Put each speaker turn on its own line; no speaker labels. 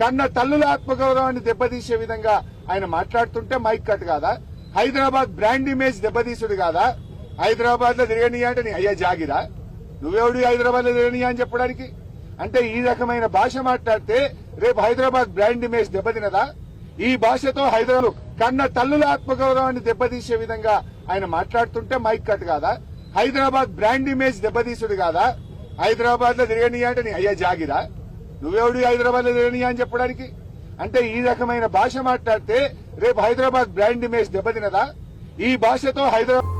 కన్న తల్లుల ఆత్మగౌరవాన్ని దెబ్బతీసే విధంగా ఆయన మాట్లాడుతుంటే మైక్ కట్ కాదా? హైదరాబాద్ బ్రాండ్ ఇమేజ్ దెబ్బతీసుడు కాదా? హైదరాబాద్లో తిరగనియా అంటే నీ అయ్యా జాగిరా? నువ్వెవడు హైదరాబాద్లో తిరగనియా అని చెప్పడానికి? అంటే ఈ రకమైన భాష మాట్లాడితే రేపు హైదరాబాద్ బ్రాండ్ ఇమేజ్ దెబ్బతినదా? ఈ భాషతో హైదరాబాద్ కన్న తల్లుల ఆత్మగౌరవాన్ని దెబ్బతీసే విధంగా ఆయన మాట్లాడుతుంటే మైక్ కట్ కాదా? హైదరాబాద్ బ్రాండ్ ఇమేజ్ దెబ్బతీసుడు కాదా? హైదరాబాద్లో తిరగనియా అంటే నీ అయ్యా జాగిరా? నువ్వెవడు హైదరాబాద్లో అని చెప్పడానికి? అంటే ఈ రకమైన భాష మాట్లాడితే రేపు హైదరాబాద్ బ్రాండ్ ఇమేజ్ దెబ్బతినదా? ఈ భాషతో హైదరాబాద్